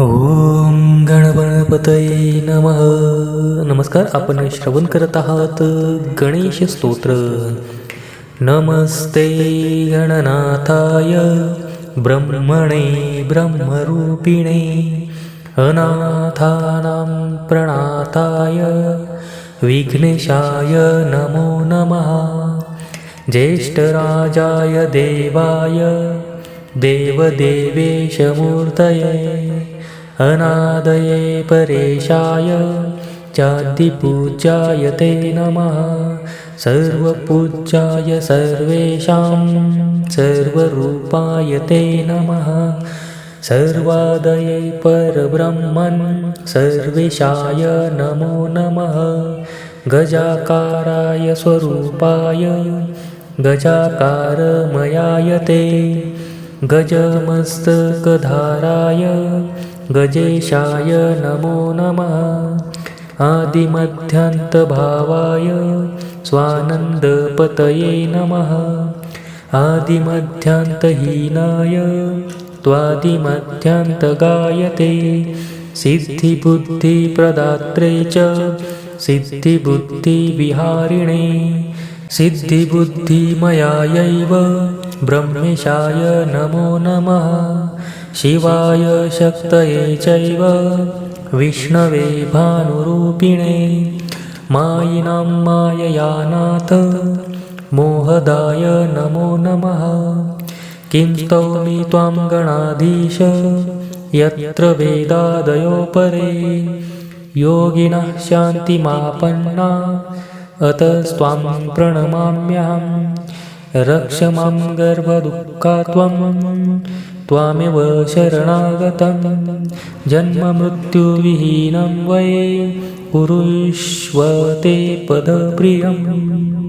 ओम गणपतये नमः. नमस्कार आपण श्रवण करत आहात गणेश स्तोत्र. नमस्ते गणनाथाय ब्रह्मणे ब्रह्मरूपिणे अनाथानां प्रणाताय विघ्नेशाय नमो नमः. ज्येष्ठराजाय देवाय देवदेवेशमूर्तये अनादये परेशाय चाद्दिपूज्याय ते नमः। सर्वपूज्याय सर्वेषां सर्वरूपाय ते नमः। सर्वादये परब्रह्मन् सर्वेशाय नमो नमः। गजाकाराय स्वरूपाय गजाकारमयाय ते गजमस्तकधाराय गजेशाय नमो नमः। आदिमध्यान्तभावाय स्वानन्दपतये नमः। आदिमध्यान्तहीनाय त्वादिमध्यान्तगायते। सिद्धिबुद्धिप्रदात्रे च सिद्धिबुद्धिविहारिणे। सिद्धिबुद्धिमयायैव ब्रह्मेशाय नमो नमः। शिवाय शक्तये चैव विष्णवे भानुरूपिणे। मायिनां माययानाथ मोहदाय नमो नमः। किं स्तौमि त्वां गणाधीश यत्र वेदादयो परे योगिनः शान्तिमापन्ना अतस्त्वां प्रणमाम्यहं रक्ष मां गर्भदुःखा त्वं त्वामेव शरणागतं जन्ममृत्युविहीनं वै कुरुष्व ते पदप्रियम्